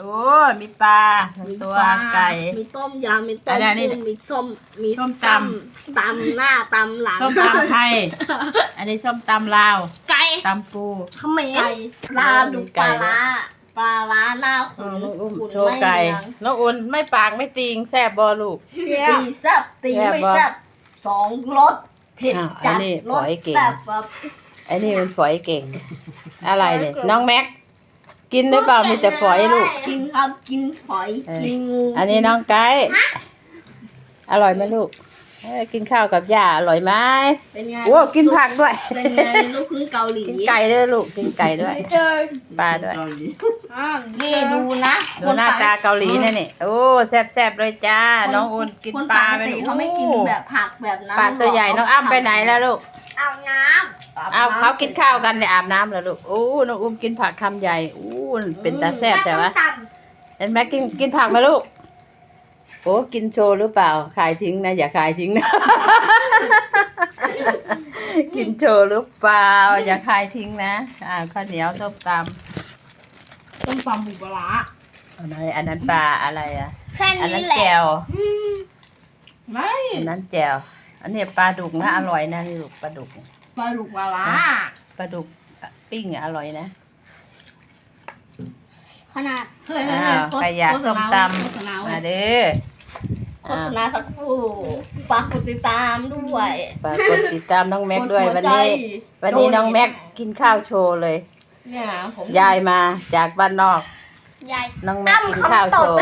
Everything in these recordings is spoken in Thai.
โอ้ มีปลาตัวไก่ มีต้มยำมีต้มอันนี้กุ้งมีส้มมีส้มตำ ตำหน้าตำหลังส้มตำไทย อันนี้ส้มตำลาวไก่ตำปูเขมรปลาดุกปลาร้าปลาร้าหน้าขุนน้องอุ้มขุนโชว์ไม่ไก่เลี้ยงน้องอุ่นไม่ปากไม่ติงแซ่บบอลูก ตีแซ่บตีแซ่บไม่บ่ แซ่บสองรสเผ็ดอ้าวจัดอันนี้รฝสอยเก่งแซ่บแบบ ไอ้นี่มันฝอยเก่ง อะไรเนี่ย น้องแม็ก กินหรือเปล่ามีแต่ฝอยลูก กินครับกินฝอยเออ กินงูอันนี้น้องไก่อร่อยไหมลูกเอ้ยกินข้าวกับย่าอร่อยไหมเป็นไงโอ้กินผักด้วย เป็นไงลูกครึ่งเกาหลีกินไก่ด้วยลูกกินไก่ด้วยเจอปลาด้วยอ่านี่ดูนะดูหน้าตาเกาหลีนั่นนี่โอ้แซ่บแซ่บๆเลยจ้าคน้องอุ่นกินคนปลาปไปกติลูกเขาไม่กินแบบผักแบบนั้นปลาตัวใหญ่น้องอ้ำไปไหนแล้วลูกอาบน้ำเอาเขากินข้าวกันเนี่ยอาบน้ำแล้วลูกโอ้น้องอุ้มกินผักคำใหญ่อู้ เป็นตาแซ่บแต่ว่าเห็นไหมกินกินผักไหมลูก โอ้กินโชว์หรือเปล่า ขายทิ้งนะ อย่าขายทิ้งนะ กินโชว์หรือเปล่า อย่าขายทิ้งนะ อ่าข้าวเหนียวต้มตต้มตำหมูปลาร้าำอันนั้นอันนั้นปลาอะไรอะแค่อันนั้นี้นแหละแจ่วไม่อันนั้นแจ่วอันนี้ปลาดุกนะอร่อยนะนี่ลูกปลาดุก ปลาดุกปลาร้าปลาดุกปิ้งอะอร่อยนะ ขนาดเฮ้ยอ้าวใครอยากส้มตโฆษณาำไว้มาเด้อโฆษณาสักครู่ฝากกดติดตามด้วยฝากกดติดตามน้องแม็กด้วยกหัวันนี้ใจวันนี้น้องแม็กกินข้าวโชว์เลย เนี่ยผมยายมาจากบ้านนอก ยายน้องแม็กกินข้าวโชว์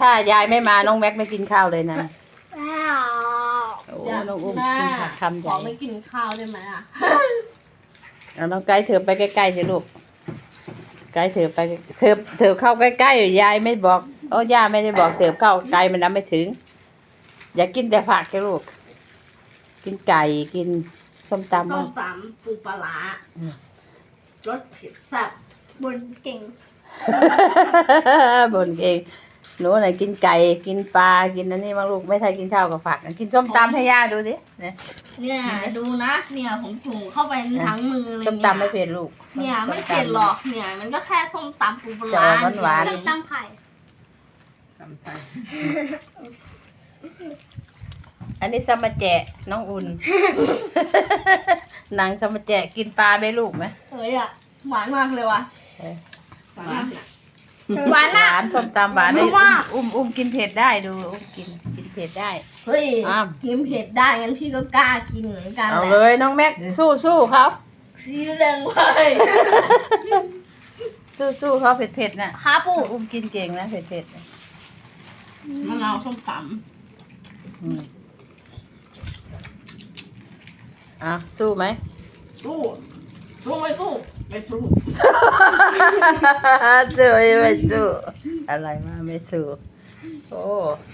ถ้ายายไม่มาน้องแม็กไม่กินข้าวเลยนะว้าวโอ้น้องอุ้มกินผักคำใหขญ่อไม่กินข้าวได้ไหมอะ เอาน้องไก่เถอะไปใกล้ๆสิลูก ไก่เถอะไปเถอะเถอะเข้าใกล้ๆยายไม่บอกโอ้ย่าไม่ได้บอกเถอะเข้าไกลมันน้ำไม่ถึง อย่ากินแต่ผักแค่ลูก กินไก่กินส้มตำส้บ้างมตำปูปลาร้าอืมรสเผ็ดแซ่บบนเก่งบ่นเองหนูไหนกินไก่กินปลากินอันนี้มางลูกไม่ใช่กินข้าวกับผักกินส้มตำให้ย่าดูสิเนี่ย เนี่ยดูนะเนี่ยผมจุ่มเข้าไปทั้งมือเลยส้มเนี่ยตำไม่เผ็ดลูกเนี่ยไม่เผ็ดหรอกเนี่ย มันก็แค่ส้มตำปูปลาจะร้าออกหวานๆส้มตำไข่อันนี้สมาแจะน้องอุ่นนางสมาแจะกินปลาได้ลูกไหมเฮ้ยอะหวานมากเลยว่ะเออหวานมากหวานมากส้มตำหวานได้อุ้มอุ้มอุ้มกินเผ็ดได้ดูอุ้มกินกินเผ็ดได้ เฮ้ยอ้าว กินเผ็ดได้งั้นพี่ก็กล้ากินเหมือนกันเอาแหเลละยน้องแม็กสู้สู้เขาสีแดงไว้สู้สู้เขาเผ็ดเผ็ดๆน่ะครับปู่อุ้มกินเก่งนะเผ็ดเผ็ดๆน่ะมะนาวส้มตอืมอะสู้ไหมำสู้สู้ไม่สู้ไม่สู้สู้ไม่สู้อะไรมาไม่สู้ โอ้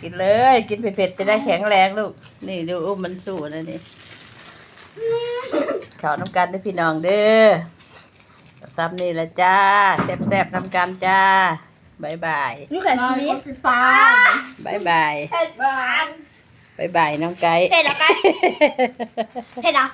กินเลย กินเผ็ดๆจะได้แข็งแรงลูก นี่ดูอุ้มมันสู้นะนี่ขอน้ำกันด้วยพี่น้องเด้อซ้ำนี่ละจ้าแซ่บๆน้ำกันจ้าบายบายนี่แค่นี้ติดตามบายบายเผ็ดหวานบายบายน้องไก่เผ็ดเหรอไก่เผ็ดเหรอ